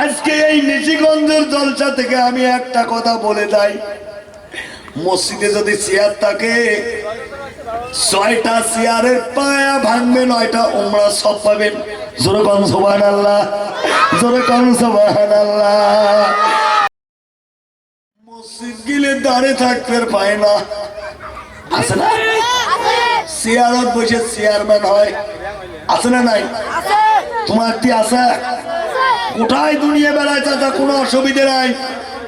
আজকে এই নিশিগঞ্জের জলসা থেকে আমি একটা কথা বলে যাই। মসজিদে যদি চেয়ার থাকে ছয়টা চেয়ারের পায়া ভাঙবে নয়টা ওমরা সব পাবেন। জোরে কম সোবান আল্লাহ জোরে কম সোবান আল্লাহ মসজিদ গিলে দাঁড়িয়ে থাকতে পায় না। আছে না? চেয়ারত বসে চেয়ারম্যান হয়। আছে না নাই? তোমার কি আছে? কোথায় দুনিয়া বেড়ায় চাচা? কোনো অসুবিধে নাই।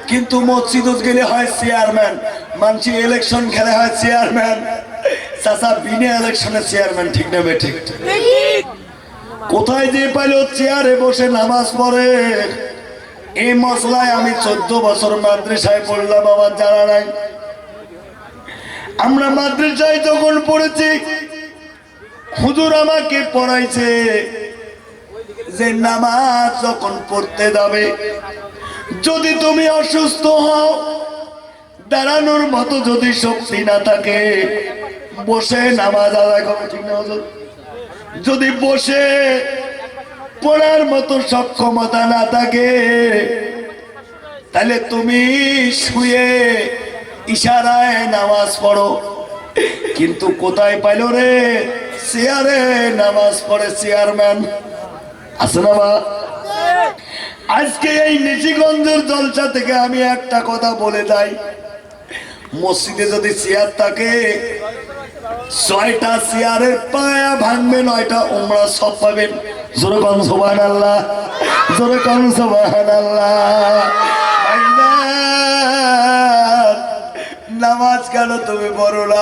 কিন্তু মসজিদত গেলে হয় চেয়ারম্যান মানসি ইলেকশন খেলে হয় চেয়ারম্যান চাচা, বিনা ইলেকশনের চেয়ারম্যান ঠিক নেবে ঠিক? কোথায় যে পাইলো চেয়ারে বসে নামাজ পড়ে? এই মশলায় আমি চোদ্দ বছর মাদ্রাসায় পড়লাম আমার জানা নাই। আমরা মাদ্রাসায় যখন পড়েছি, হুজুর আমাকে পড়াইছে। যে নামাজ যখন পড়তে যাবে, যদি তুমি অসুস্থ হও, দাঁড়ানোর মতো যদি শক্তি না থাকে, বসে নামাজ আদায় করো, ঠিক না? যদি বসে পড়ার মতো সক্ষমতা না থাকে, তাহলে তুমি শুয়ে ইশারায় নামাজ পড়ো। কিন্তু কোথায় পাইল রে? চেয়ারে নামাজ পড়ে চেয়ারম্যান। আছে না বা? আজকে এই নিশিগঞ্জের জলসা থেকে আমি একটা কথা বলে যাই। মসজিদে যদি চেয়ার থাকে, ছয়টা চেয়ারের পায়া ভাঙবে, নয়টা ওমরা সব পাবেন। জোরে কম সোবান আল্লাহ জোরে কম সোবান আল্লাহ নামাজ কেন তুমি বড় না?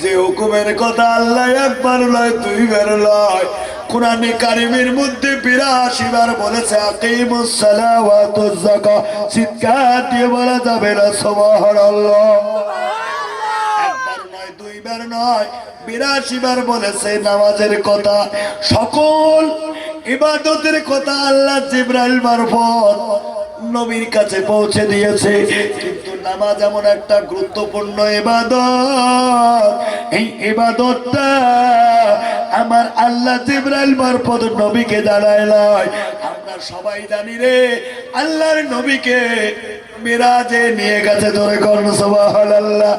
যে হুকুমের কথা আল্লাহ একবার নয় দুই বার নয় কোরআনে কারিমের মধ্যে বিরাশি বার বলেছে, আকিমুস সালাওয়াতুজ যাকাত। চিৎকার দিয়ে বলা যাবে না, সুবহানাল্লাহ। একবার নয়, দুইবার নয়, বিরাশি বার বলেছে নামাজের কথা। সকল ইবাদতের কথা আল্লাহ জিব্রাইল মারফত নবীর কাছে পৌঁছে দিয়েছে। কিন্তু নামাজ এমন একটা গুরুত্বপূর্ণ ইবাদত। এই ইবাদতটা আমার আল্লাহ জিব্রাইল মারফত নবীকে দাঁড়ায় লয় আমরা সবাই জানি রে, আল্লাহর নবীকে মিরাজে নিয়ে গেছে। ধরে কর্ণ সবাহ আল্লাহ